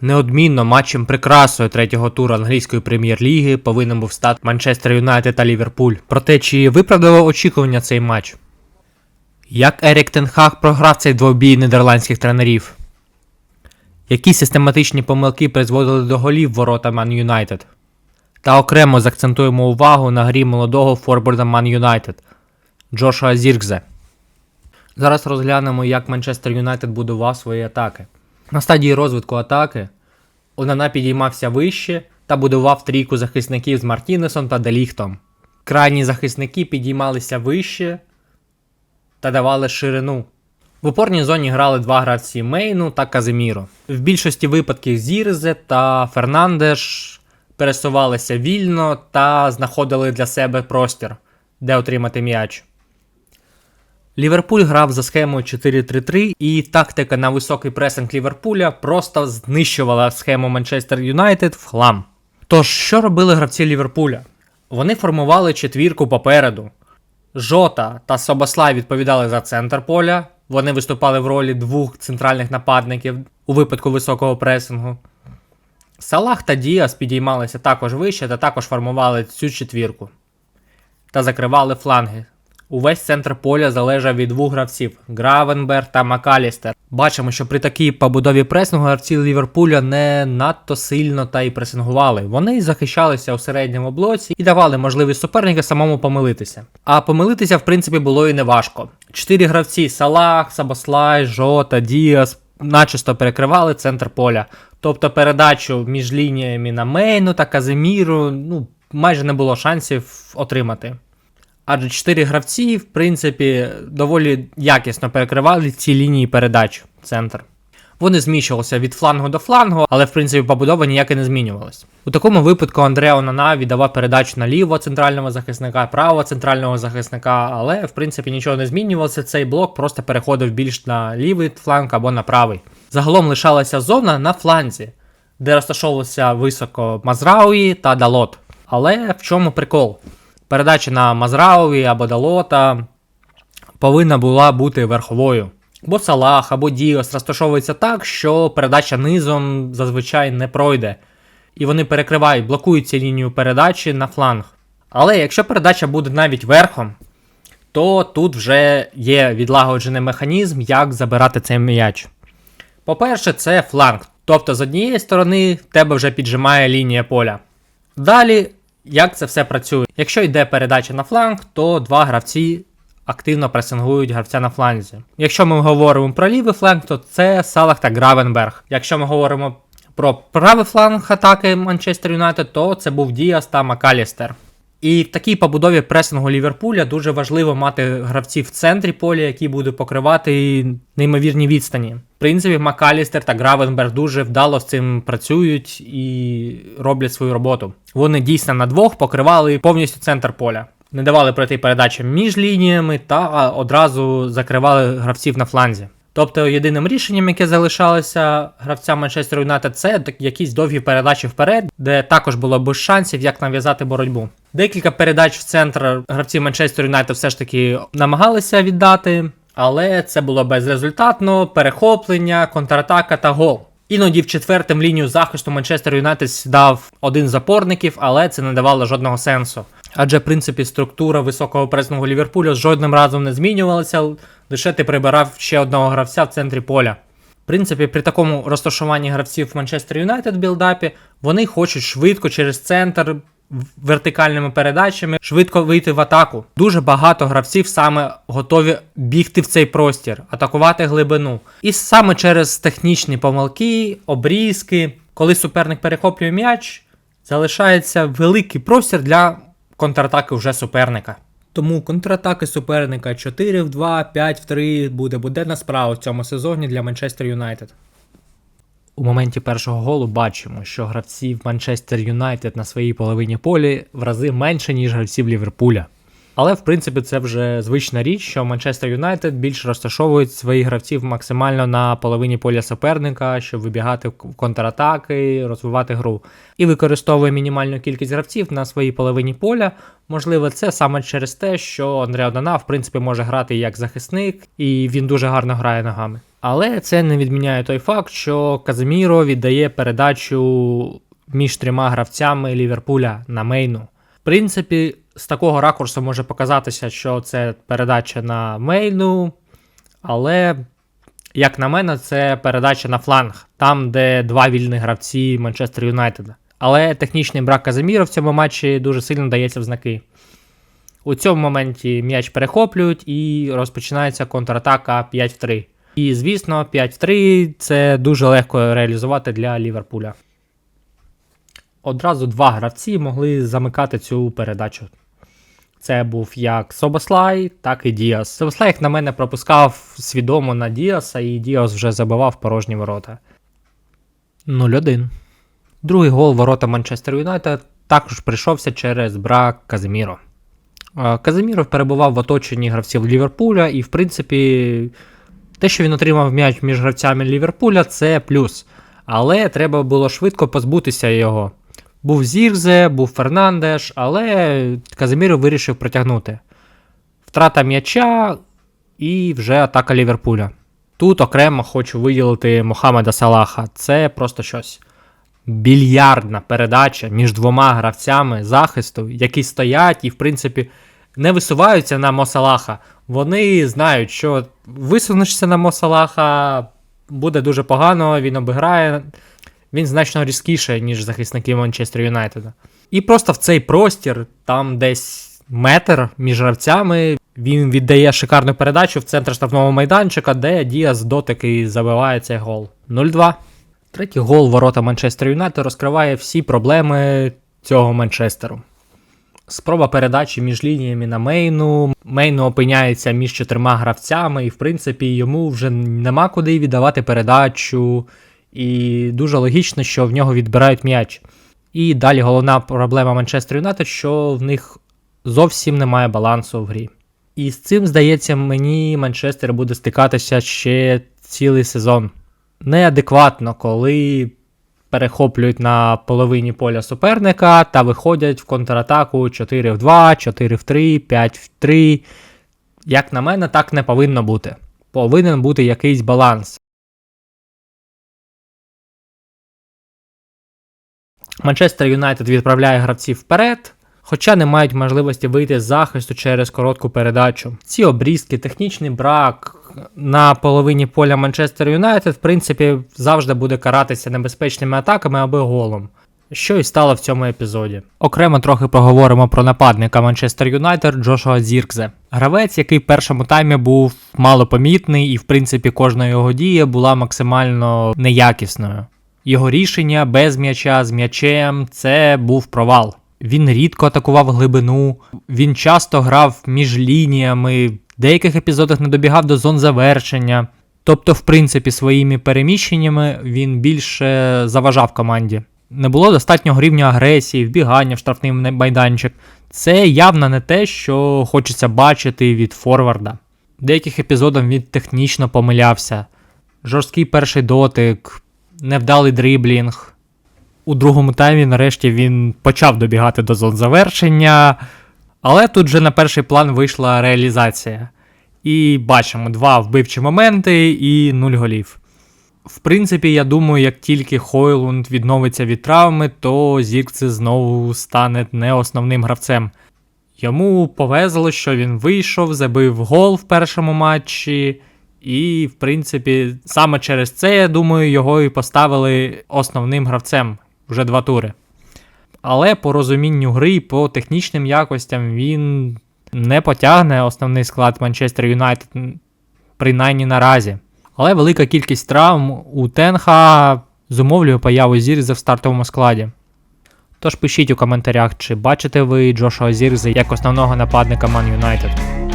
Неодмінно матчем прикрасою третього туру англійської прем'єр-ліги повинен був стати Манчестер Юнайтед та Ліверпуль. Проте чи виправдало очікування цей матч? Як Ерік Тенхаг програв цей двобій нідерландських тренерів? Які систематичні помилки призводили до голів ворота Ман Юнайтед? Та окремо закцентуємо увагу на грі молодого форварда Ман Юнайтед Джошуа Зіркзе. Зараз розглянемо, як Манчестер Юнайтед будував свої атаки. На стадії розвитку атаки Онана підіймався вище та будував трійку захисників з Мартінесом та Деліхтом. Крайні захисники підіймалися вище та давали ширину. В опорній зоні грали два гравці Мейну та Казиміро. В більшості випадків Зірзе та Фернандеш пересувалися вільно та знаходили для себе простір, де отримати м'яч. Ліверпуль грав за схемою 4-3-3, і тактика на високий пресинг Ліверпуля просто знищувала схему Манчестер Юнайтед в хлам. Тож, що робили гравці Ліверпуля? Вони формували четвірку попереду. Жота та Собослай відповідали за центр поля. Вони виступали в ролі двох центральних нападників у випадку високого пресингу. Салах та Діас підіймалися також вище та також формували цю четвірку та закривали фланги. Увесь центр поля залежав від двох гравців Гравенберг та Макалістер. Бачимо, що при такій побудові пресингу гравці Ліверпуля не надто сильно та й пресингували. Вони захищалися у середньому блоці і давали можливість суперника самому помилитися. А помилитися, в принципі, було і неважко. Чотири гравці Салах, Сабослай, Жота, Діас начисто перекривали центр поля. Тобто передачу між лініями на Мейну та Казиміру ну, майже не було шансів отримати. Адже чотири гравці, в принципі, доволі якісно перекривали ці лінії передач в центр. Вони зміщувалися від флангу до флангу, але в принципі побудова ніяк і не змінювалась. У такому випадку Андреа Онана віддавав передачу на лівого центрального захисника, правого центрального захисника, але в принципі нічого не змінювалося. Цей блок просто переходив більш на лівий фланг або на правий. Загалом лишалася зона на фланзі, де розташовувався високо Мазрауї та Далот. Але в чому прикол? Передача на Мазрауї або Далота повинна була бути верховою. Бо Салах або Діос розташовується так, що передача низом зазвичай не пройде. І вони перекривають, блокують цю лінію передачі на фланг. Але якщо передача буде навіть верхом, то тут вже є відлагоджений механізм, як забирати цей м'яч. По-перше, це фланг. Тобто з однієї сторони тебе вже піджимає лінія поля. Далі, як це все працює? Якщо йде передача на фланг, то два гравці активно пресингують гравця на фланзі. Якщо ми говоримо про лівий фланг, то це Салах та Гравенберг. Якщо ми говоримо про правий фланг атаки Манчестер Юнайтед, то це був Діас та Макалістер. І в такій побудові пресингу Ліверпуля дуже важливо мати гравців в центрі поля, які будуть покривати неймовірні відстані. В принципі, Макалістер та Гравенберг дуже вдало з цим працюють і роблять свою роботу. Вони дійсно на двох покривали повністю центр поля. Не давали пройти передачам між лініями та одразу закривали гравців на фланзі. Тобто єдиним рішенням, яке залишалося гравцям Манчестер Юнайтед, це якісь довгі передачі вперед, де також було без шансів, як нав'язати боротьбу. Декілька передач в центр гравці Манчестер Юнайтед все ж таки намагалися віддати, але це було безрезультатно, перехоплення, контратака та гол. Іноді в четвертим лінію захисту Манчестер Юнайтед сідав один з опорників, але це не давало жодного сенсу. Адже, в принципі, структура високого пресингу Ліверпуля жодним разом не змінювалася, лише ти прибирав ще одного гравця в центрі поля. В принципі, при такому розташуванні гравців Манчестер Юнайтед білдапі, вони хочуть швидко через центр вертикальними передачами швидко вийти в атаку. Дуже багато гравців саме готові бігти в цей простір, атакувати глибину. І саме через технічні помилки, обрізки, коли суперник перехоплює м'яч, залишається великий простір для контратаки вже суперника. Тому контратаки суперника 4 в 2, 5 в 3 буде буденна справа в цьому сезоні для Манчестер Юнайтед. У моменті першого голу бачимо, що гравців Манчестер Юнайтед на своїй половині полі в рази менше, ніж гравців Ліверпуля. Але в принципі це вже звична річ, що Манчестер Юнайтед більш розташовують своїх гравців максимально на половині поля суперника, щоб вибігати в контратаки, розвивати гру. І використовує мінімальну кількість гравців на своїй половині поля. Можливо, це саме через те, що Андреа Дана в принципі може грати як захисник, і він дуже гарно грає ногами. Але це не відміняє той факт, що Казиміро віддає передачу між трьома гравцями Ліверпуля на мейну. В принципі, з такого ракурсу може показатися, що це передача на мейну, але, як на мене, це передача на фланг, там, де два вільні гравці Манчестер Юнайтеда. Але технічний брак Казиміро в цьому матчі дуже сильно дається в знаки. У цьому моменті м'яч перехоплюють і розпочинається контратака 5 в 3. І, звісно, 5-3 це дуже легко реалізувати для Ліверпуля. Одразу два гравці могли замикати цю передачу. Це був як Собослай, так і Діас. Собослай, як на мене, пропускав свідомо на Діаса, і Діас вже забивав порожні ворота. 0-1. Другий гол ворота Манчестер Юнайтед також прийшовся через брак Казиміро. Е, Казиміро перебував в оточенні гравців Ліверпуля, і, в принципі, те, що він отримав м'яч між гравцями Ліверпуля, це плюс. Але треба було швидко позбутися його. Був Зірзе, був Фернандеш, але Казиміро вирішив протягнути. Втрата м'яча і вже атака Ліверпуля. Тут окремо хочу виділити Мохамеда Салаха. Це просто щось. Більярдна передача між двома гравцями захисту, які стоять і, в принципі, не висуваються на Мосалаха. Вони знають, що висунешся на Мосалаха, буде дуже погано, він обіграє. Він значно різкіше, ніж захисники Манчестер Юнайтеда. І просто в цей простір, там десь метр між гравцями, він віддає шикарну передачу в центр штрафного майданчика, де Діас дотики забиває цей гол. 0-2. Третій гол ворота Манчестер Юнайтед розкриває всі проблеми цього Манчестеру. Спроба передачі між лініями на мейну. Мейну опиняється між чотирма гравцями, і, в принципі, йому вже нема куди віддавати передачу. І дуже логічно, що в нього відбирають м'яч. І далі головна проблема Манчестер Юнайтед, що в них зовсім немає балансу в грі. І з цим, здається, мені Манчестер буде стикатися ще цілий сезон. Неадекватно, коли перехоплюють на половині поля суперника та виходять в контратаку 4 в 2, 4 в 3, 5 в 3. Як на мене, так не повинно бути. Повинен бути якийсь баланс. Манчестер Юнайтед відправляє гравців вперед, хоча не мають можливості вийти з захисту через коротку передачу. Ці обрізки, технічний брак на половині поля Манчестер Юнайтед, в принципі, завжди буде каратися небезпечними атаками або голом. Що і стало в цьому епізоді. Окремо трохи поговоримо про нападника Манчестер Юнайтед Джошуа Зіркзе. Гравець, який в першому таймі був малопомітний, і в принципі кожна його дія була максимально неякісною. Його рішення без м'яча з м'ячем це був провал. Він рідко атакував глибину, він часто грав між лініями, деяких епізодах не добігав до зон завершення. Тобто, в принципі, своїми переміщеннями він більше заважав команді. Не було достатнього рівня агресії, вбігання в штрафний майданчик. Це явно не те, що хочеться бачити від Форварда. Деяких епізодах він технічно помилявся. Жорсткий перший дотик, невдалий дриблінг. У другому таймі, нарешті, він почав добігати до зон завершення. Але тут же на перший план вийшла реалізація. І бачимо два вбивчі моменти і нуль голів. В принципі, я думаю, як тільки Хойлунд відновиться від травми, то Зіркце знову стане не основним гравцем. Йому повезло, що він вийшов, забив гол в першому матчі. І, в принципі, саме через це, я думаю, його і поставили основним гравцем вже два тури. Але по розумінню гри і по технічним якостям він не потягне основний склад Манчестер Юнайтед, принаймні наразі. Але велика кількість травм у Тенха зумовлює появу Зірзе в стартовому складі. Тож пишіть у коментарях, чи бачите ви Джошуа Зірзе як основного нападника Ман Юнайтед.